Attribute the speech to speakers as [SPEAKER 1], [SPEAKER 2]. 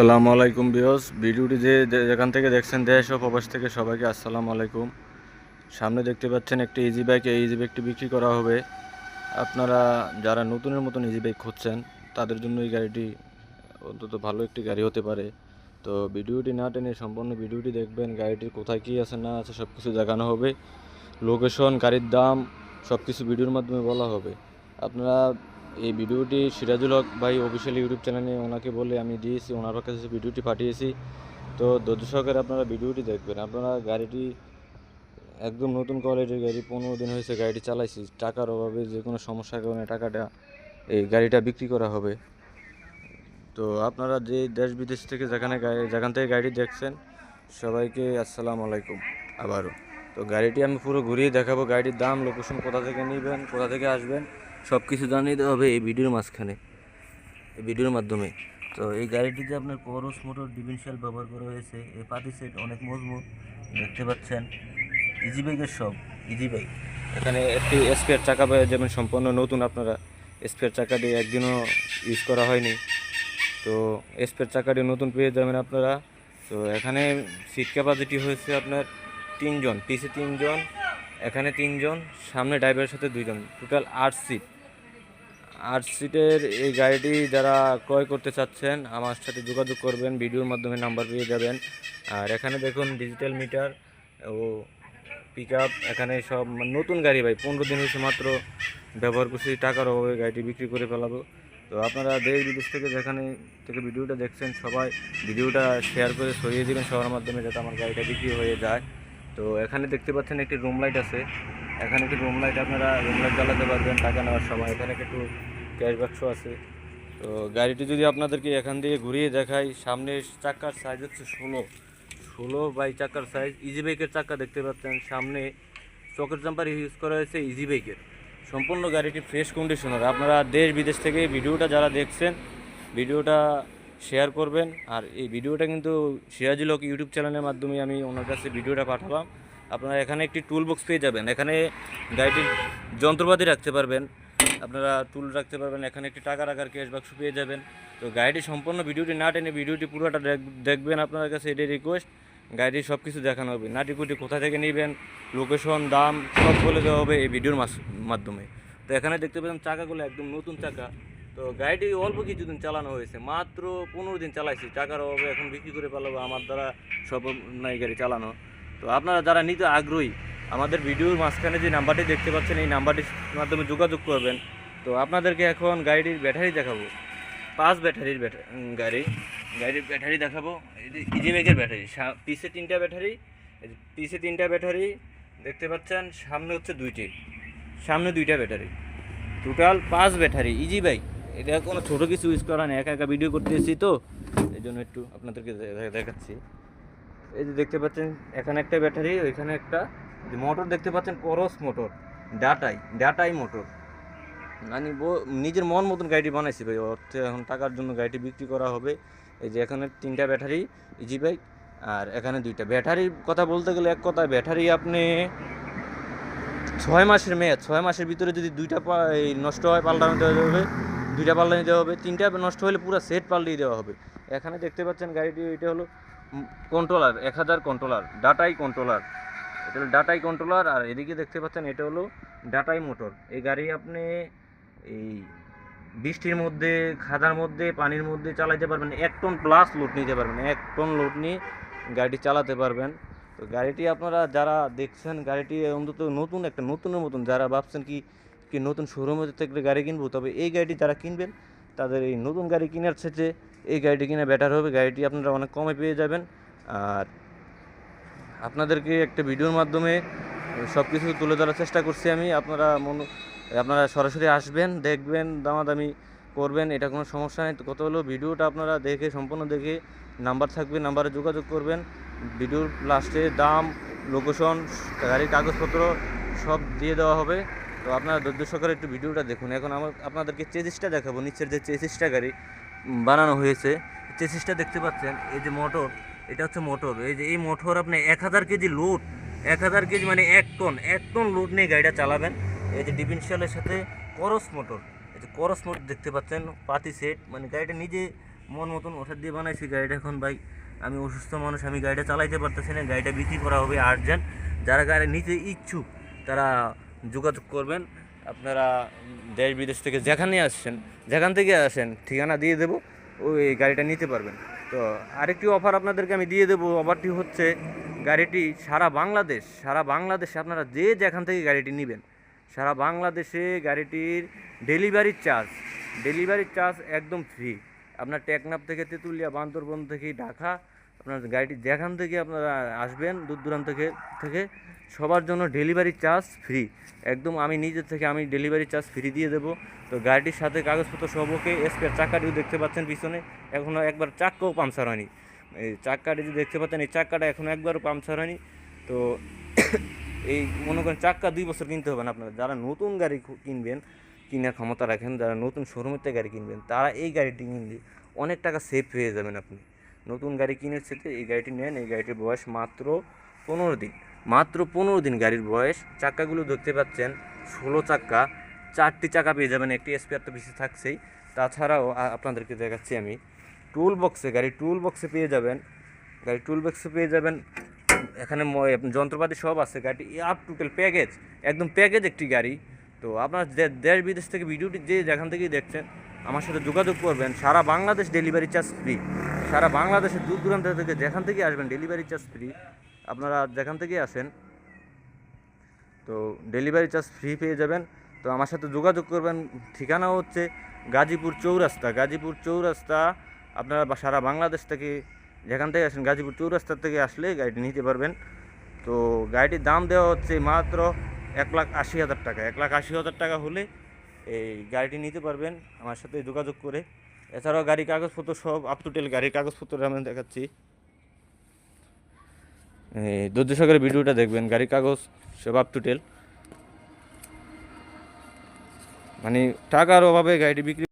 [SPEAKER 1] আসসালামু আলাইকুম বিয়স ভিডিওটি যে যেখান থেকে দেখছেন দেশ ও প্রবাস থেকে সবাইকে আসসালামু আলাইকুম। সামনে দেখতে পাচ্ছেন একটি ইজি বাইক এই ইজি বাইকটি বিক্রি করা হবে। আপনারা যারা নতুনের মতন ইজি বাইক খুঁজছেন, তাদের জন্য এই গাড়িটি অন্তত ভালো একটি গাড়ি হতে পারে। তো ভিডিওটি না টেনে সম্পূর্ণ ভিডিওটি দেখবেন। গাড়িটির কোথায় কী আছে, না আছে সব কিছু দেখানো হবে। লোকেশন, গাড়ির দাম সব কিছু ভিডিওর মাধ্যমে বলা হবে। আপনারা এই ভিডিওটি সিরাজুল হক ভাই অফিসিয়াল ইউটিউব চ্যানেলে ওনাকে বলে আমি দিয়েছি, ওনার কাছে ভিডিওটি পাঠিয়েছি। তো দর্শকের আপনারা ভিডিওটি দেখবেন। আপনারা গাড়িটি একদম নতুন কোয়ালিটির গাড়ি, পনেরো দিন হয়েছে গাড়িটি চালাইছি। টাকার অভাবে যে কোনো সমস্যার কারণে টাকাটা এই গাড়িটা বিক্রি করা হবে। তো আপনারা যে দেশ বিদেশ থেকে যেখানে যেখান থেকে গাড়ি দেখছেন, সবাইকে আসসালামু আলাইকুম। আবারও। তো গাড়িটি আমি পুরো ঘুরিয়ে দেখাবো। গাড়ির দাম লোকেশন কোথা থেকে নেবেন, কোথা থেকে আসবেন সব কিছু জানিয়ে দেওয়া হবে এই ভিডিওর মাঝখানে, এই ভিডিওর মাধ্যমে। তো এই গাড়িটিতে আপনার করস মোটর ডিফেন্সিয়াল ব্যবহার করা হয়েছে। এই পাতি সেট অনেক মজবুত, দেখতে পাচ্ছেন। ইজি বাইকের সব ইজি বাইক এখানে একটি স্পেয়ার চাকা যাবেন সম্পূর্ণ নতুন আপনারা। স্পেয়ার চাকা দিয়ে একদিনও ইউজ করা হয়নি। তো স্পেয়ার চাকাটি নতুন পেয়ে যাবেন আপনারা। তো এখানে সিট ক্যাপাসিটি হয়েছে আপনার তিনজন পিছে তিনজন, এখানে তিনজন, সামনে ড্রাইভারের সাথে দুইজন। টোটাল আট সিট আট সিটের এই গাড়িটি যারা ক্রয় করতে চাচ্ছেন, আমার সাথে যোগাযোগ করবেন, ভিডিওর মাধ্যমে নাম্বার পেয়ে যাবেন। আর এখানে দেখুন ডিজিটাল মিটার ও পিক এখানে সব নতুন গাড়ি ভাই, পনেরো দিন হয়েছে মাত্র ব্যবহার করছি, টাকার অভাবে গাড়িটি বিক্রি করে ফেলাবো। তো আপনারা দেশ বিদেশ থেকে যেখানে থেকে ভিডিওটা দেখছেন, সবাই ভিডিওটা শেয়ার করে ছড়িয়ে দেবেন সবার মাধ্যমে, যাতে আমার গাড়িটা বিক্রি হয়ে যায়। তো এখানে দেখতে পাচ্ছেন একটি রুম লাইট আছে। এখানে একটি রুম লাইট আপনারা রুম লাইট জ্বালাতে পারবেন, টাকা নেওয়ার সময়। এখানে একটু ক্যাশ বাক্স আছে। তো গাড়িটি যদি আপনাদেরকে এখান দিয়ে ঘুরিয়ে দেখাই, সামনে চাকার সাইজ হচ্ছে ষোলো। ষোলো বাই চাকার সাইজ ইজি বাইকের চাকা দেখতে পাচ্ছেন। সামনে চকের জাম্পার ইউজ করা হয়েছে ইজি বাইকের সম্পূর্ণ গাড়িটি ফ্রেশ কন্ডিশনার আপনারা দেশ বিদেশ থেকে ভিডিওটা যারা দেখছেন, ভিডিওটা শেয়ার করবেন। আর এই ভিডিওটা কিন্তু সিরাজুল হক ইউটিউব চ্যানেলের মাধ্যমে আমি ওনার কাছে ভিডিওটা পাঠালাম। আপনারা এখানে একটি টুল বক্স পেয়ে যাবেন। এখানে গাড়িটির যন্ত্রপাতি রাখতে পারবেন। আপনারা টুল রাখতে পারবেন। এখানে একটি টাকা রাখার ক্যাশ বাক্স পেয়ে যাবেন। তো গাড়িটি সম্পূর্ণ ভিডিওটি না টেনে ভিডিওটি পুরোটা দেখ- দেখবেন আপনার কাছে এটাই রিকোয়েস্ট গাড়ির সব কিছু দেখানো হবে। নাটিকুটি কোথা থেকে নেবেন লোকেশন দাম সব বলে দেওয়া হবে এই ভিডিওর মাধ্যমে। তো এখানে দেখতে পেলাম চাকাগুলো একদম নতুন চাকা। তো গাড়িটি অল্প কিছুদিন চালানো হয়েছে, মাত্র পনেরো দিন চালাইছি, টাকার অভাবে এখন বিক্রি করে পারব আমার দ্বারা সব নাই গাড়ি চালানো। তো আপনারা যারা নিতে আগ্রহী, আমাদের ভিডিওর মাঝখানে যে নাম্বারটি দেখতে পাচ্ছেন, এই নাম্বারটির মাধ্যমে যোগাযোগ করবেন। তো আপনাদেরকে এখন গাড়িটির ব্যাটারি দেখাবো। পাঁচ ব্যাটারির গাড়ি, গাড়ির ব্যাটারি দেখাবো। ইজি বাইকের ব্যাটারি, সা- পিছে তিনটা ব্যাটারি যে তিনটা ব্যাটারি, দেখতে পাচ্ছেন, সামনে হচ্ছে দুইটি, সামনে দুইটা ব্যাটারি। টোটাল পাঁচ ব্যাটারি ইজি বাইক এটা কোনো ছোটো কিছু ইউজ করা নেই, একা একা ভিডিও করতে করতেছি তো এই জন্য একটু আপনাদেরকে দেখাচ্ছি। এই যে দেখতে পাচ্ছেন, এখানে একটা ব্যাটারি, ওইখানে একটা, যে মোটর দেখতে পাচ্ছেন করস মোটর ডাটাই ডাটাই মোটর বো- নিজের মন মতন গাড়িটি বানাইছি ভাই, অর্থে এখন টাকার জন্য গাড়িটি বিক্রি করা হবে। এই যে এখানে তিনটা ব্যাটারি ইজি বাইক আর এখানে দুইটা। ব্যাটারির কথা বলতে গেলে এক কথা ব্যাটারি আপনি ছয় মাসের মেয়াদ, ছয় মাসের ভিতরে যদি দুইটা নষ্ট হয় পাল্টানো হবে দুইটা পাল্টানো দেওয়া হবে, তিনটা নষ্ট হলে পুরো সেট পাল্টিয়ে দেওয়া হবে। এখানে দেখতে পাচ্ছেন গাড়িটি, এটা হলো কন্ট্রোলার এক হাজার কন্ট্রোলার ডাটাই কন্ট্রোলার এটা হলো ডাটাই কন্ট্রোলার আর এদিকে দেখতে পাচ্ছেন এটা হলো ডাটাই মোটর এই গাড়ি আপনি এই বৃষ্টির মধ্যে, খাদার মধ্যে, পানির মধ্যে চালাইতে পারবেন। এক টন প্লাস লোড নিতে পারবেন, এক টন লোড নিয়ে গাড়িটি চালাতে পারবেন। তো গাড়িটি আপনারা যারা দেখছেন, গাড়িটি অন্তত নতুন, একটা নতুনের মতন, যারা ভাবছেন কি কি নতুন শোরুমে থেকে গাড়ি কিনবো, তবে এই গাড়িটি যারা কিনবেন, তাদের এই নতুন গাড়ি কেনার সাথে এই গাড়িটি কিনা বেটার হবে। গাড়িটি আপনারা অনেক কমে পেয়ে যাবেন। আর আপনাদেরকে একটা ভিডিওর মাধ্যমে সব কিছু তুলে ধরার চেষ্টা করছি আমি। আপনারা মন, আপনারা সরাসরি আসবেন, দেখবেন, দামাদামি করবেন, এটা কোনো সমস্যা নেই। কত হলো, ভিডিওটা আপনারা দেখে, সম্পূর্ণ দেখে নাম্বার থাকবে, নাম্বারে যোগাযোগ করবেন। ভিডিওর লাস্টে দাম লোকেশন গাড়ির কাগজপত্র সব দিয়ে দেওয়া হবে। তো আপনারা ধৈর্য সহকারে একটু ভিডিওটা দেখুন। এখন আমার, আপনাদেরকে চেসিসটা দেখাবো। নিচের যে চেসিসটা গাড়ি বানানো হয়েছে চেসিসটা দেখতে পাচ্ছেন, এই যে মোটর, এটা হচ্ছে মোটর। এই যে, এই মোটর আপনি এক হাজার কেজি লোড, এক হাজার কেজি মানে এক টন এক টন লোড নিয়ে গাড়িটা চালাবেন। এই যে ডিফেন্সিয়ালের সাথে করস মোটর, এই যে করস মোটর দেখতে পাচ্ছেন, পাতি সেট মানে গাড়িটা নিজে
[SPEAKER 2] মন মতন ওষুধ দিয়ে বানাইছি। গাড়িটা এখন ভাই, আমি অসুস্থ মানুষ, আমি গাড়িটা চালাইতে পারতেছি না, গাড়িটা বিক্রি করা হবে আর্জেন্ট যারা গাড়ি নিতে ইচ্ছুক, তারা যোগাযোগ করবেন। আপনারা দেশ বিদেশ থেকে যেখানে আসছেন, যেখান থেকে আসেন, ঠিকানা দিয়ে দেবো, ওই গাড়িটা নিতে পারবেন। তো আরেকটি অফার আপনাদেরকে আমি দিয়ে দেবো। অফারটি হচ্ছে গাড়িটি সারা বাংলাদেশ, সারা বাংলাদেশে আপনারা যে যেখান থেকে গাড়িটি নেবেন, সারা বাংলাদেশে গাড়িটির ডেলিভারি চার্জ ডেলিভারি চার্জ একদম ফ্রি আপনার টেকনাফ থেকে তেঁতুলিয়া, বান্দরবন থেকে ঢাকা আপনার গাড়িটি যেখান থেকে আপনারা আসবেন দূর দূরান্ত থেকে থেকে সবার জন্য ডেলিভারি চার্জ ফ্রি একদম আমি নিজের থেকে আমি ডেলিভারি চার্জ ফ্রি দিয়ে দেবো। তো গাড়িটির সাথে কাগজপত্র সবকে স্পেয়ার চাকাটিও দেখতে পাচ্ছেন পিছনে এখনও একবার চাক্কাও পাংচার হয়নি। এই চাক্কাটি যে দেখতে পাচ্ছেন, এই চাক্কাটা এখনও একবারও পাংচার হয়নি। তো এই মনে করেন চাক্কা দুই বছর কিনতে হবে না আপনারা। যারা নতুন গাড়ি কিনবেন, কিনার ক্ষমতা রাখেন, যারা নতুন শোরুমের গাড়ি কিনবেন, তারা এই গাড়িটি কিনলে অনেক টাকা সেভ পেয়ে যাবেন আপনি। নতুন গাড়ি কিনের সাথে এই গাড়িটি নেন। এই গাড়িটির বয়স মাত্র পনেরো দিন। মাত্র পনেরো দিন গাড়ির বয়স। চাকাগুলো দেখতে পাচ্ছেন, ষোলো চাক্কা। চারটি চাকা পেয়ে যাবেন, একটি স্পেয়ার তো বেশি থাকছেই। তাছাড়াও আপনাদেরকে দেখাচ্ছি আমি টুল বক্সে গাড়ি টুল বক্সে পেয়ে যাবেন। গাড়ি টুল বক্সে পেয়ে যাবেন। এখানে যন্ত্রপাতি সব আছে। গাড়িটি আপ টোটাল প্যাকেজ একদম প্যাকেজ একটি গাড়ি। তো আপনার দেশ বিদেশ থেকে ভিডিওটি যে যেখান থেকেই দেখছেন আমার সাথে যোগাযোগ করবেন, সারা বাংলাদেশ ডেলিভারি চার্জ ফ্রি সারা বাংলাদেশের দূর দূরান্ত থেকে যেখান থেকে আসবেন ডেলিভারি চার্জ ফ্রি আপনারা যেখান থেকেই আসেন, তো ডেলিভারি চার্জ ফ্রি পেয়ে যাবেন। তো আমার সাথে যোগাযোগ করবেন, ঠিকানা হচ্ছে গাজীপুর চৌরাস্তা। গাজীপুর চৌরাস্তা, আপনারা সারা বাংলাদেশ থেকে যেখান থেকে আসেন, গাজীপুর চৌরাস্তা থেকে আসলে গাড়িটি নিতে পারবেন। তো গাড়িটির দাম দেওয়া হচ্ছে মাত্র এক লাখ আশি হাজার টাকা। এক লাখ আশি হাজার টাকা হলে এই গাড়িটি নিতে পারবেন আমার সাথে যোগাযোগ করে। এছাড়াও গাড়ির কাগজপত্র সব আপ টু টেল গাড়ির কাগজপত্র আমি দেখাচ্ছি। ধৈর্য সহকারে ভিডিওটা দেখবেন, গাড়ির কাগজ সব আপ টু টেল মানে টাকার অভাবে গাড়িটি বিক্রি